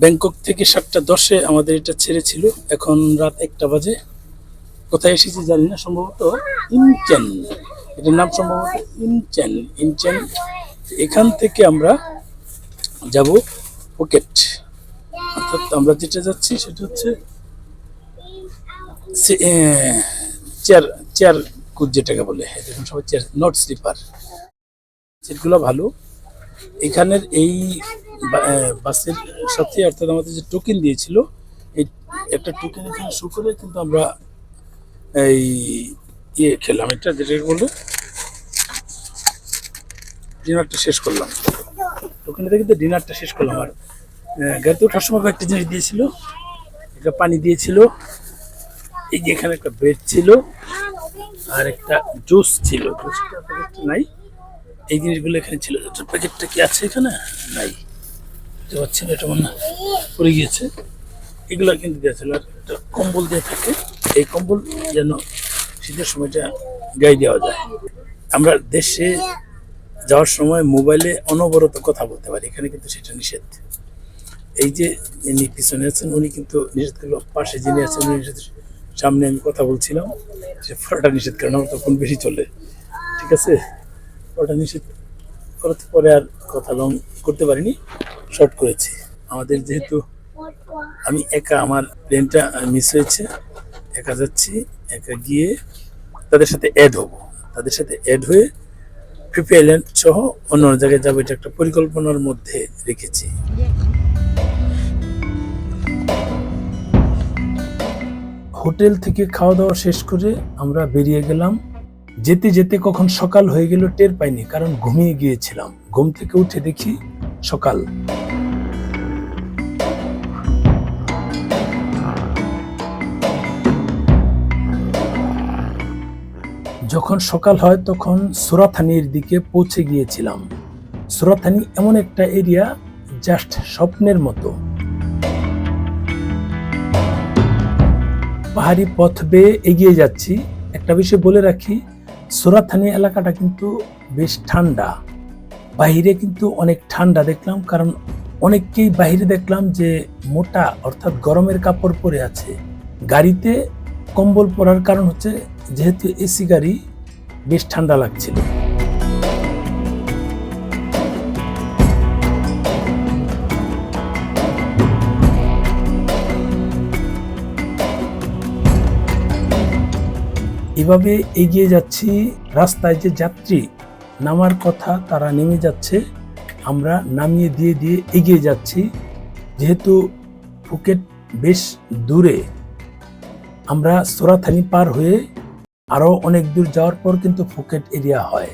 Bangkok থেকে সাতটা দশে আমাদের এটা ছেড়েছিল। এখন রাত একটা বাজে। কোথায় এসেছি জানি না, সম্ভবত ইনচেন এটার নাম সম্ভবত ইনচেন ইনচেন এখান থেকে আমরা যাব পকেট। অর্থাৎ আমরা যেটা যাচ্ছি সেটা হচ্ছে চেয়ার চেয়ার কুদ যেটাকে বলে। দেখুন সবাই চেয়ার, নট স্লিপার। সিটগুলো ভালো। এখানের এই বাসের সাথে অর্থাৎ আমাদের যে টোকেন দিয়েছিল, এই একটা টোকেন এখানে শো করে কিন্তু আমরা এই ইয়ে খেলাম এটা যেটা বলল ডিনারটা শেষ করলাম। ওখানে থেকে তো ডিনারটা শেষ করলাম। আর গাড়িতে ওঠার সময় একটা জিনিস দিয়েছিল, একটা পানি দিয়েছিল, এই যে এখানে একটা ব্রেড ছিল, আর একটা জুস ছিল। জুসটা নাই। এই জিনিসগুলো এখানে ছিল। প্যাকেটটা কি আছে এখানে? নাই। বুঝতে পারছি না এটা মনে পড়ে গিয়েছে। এগুলো কিন্তু দিয়েছিল আর একটা কম্বল দিয়ে থাকে। এই কম্বল যেন শীতের সময়টা গায়ে দেওয়া যায়। আমরা দেশে যাওয়ার সময় মোবাইলে অনবরত কথা বলতে পারি, এখানে কিন্তু সেটা নিষেধ। এই যে ইনি পিছনে আছেন, উনি কিন্তু নিষেধ করল, পাশে যিনি আছেন, উনি নিষেধ সামনে আমি কথা বলছিলাম, সে ফটোটা নিষেধ কারণ আমার তখন বেশি চলে। ঠিক আছে? ফটোটা নিষেধ করার পরে আর কথা লং করতে পারিনি শর্ট করেছি। আমাদের যেহেতু আমি একা, আমার প্লেনটা মিস হয়েছে, একা যাচ্ছি, একা গিয়ে তাদের সাথে অ্যাড হব। তাদের সাথে অ্যাড হয়ে ফিফি আইল্যান্ড সহ অন্য অন্য জায়গায় যাব, এটা একটা পরিকল্পনার মধ্যে রেখেছি। হোটেল থেকে খাওয়া দাওয়া শেষ করে আমরা বেরিয়ে গেলাম যেতে যেতে কখন সকাল হয়ে গেল টের পাইনি, কারণ ঘুমিয়ে গিয়েছিলাম। ঘুম থেকে উঠে দেখি সকাল। যখন সকাল হয় তখন সুরাথানির দিকে পৌঁছে গিয়েছিলাম। সুরাথানি এমন একটা এরিয়া, জাস্ট স্বপ্নের মতো। পাহাড়ি পথ বেয়ে এগিয়ে যাচ্ছি। একটা বিষয় বলে রাখি সুরাথানি এলাকাটা কিন্তু বেশ ঠান্ডা। বাহিরে কিন্তু অনেক ঠান্ডা দেখলাম, কারণ অনেককেই বাহিরে দেখলাম যে মোটা অর্থাৎ গরমের কাপড় পরে আছে। গাড়িতে কম্বল পরার কারণ হচ্ছে যেহেতু এসি গাড়ি বেশ ঠান্ডা লাগছিল। এভাবে এগিয়ে যাচ্ছি, রাস্তায় যে যাত্রী নামার কথা তারা নেমে যাচ্ছে, আমরা নামিয়ে দিয়ে দিয়ে এগিয়ে যাচ্ছি। যেহেতু ফুকেট বেশ দূরে, আমরা সোরাথানি পার হয়ে আরও অনেক দূর যাওয়ার পর কিন্তু ফুকেট এরিয়া হয়।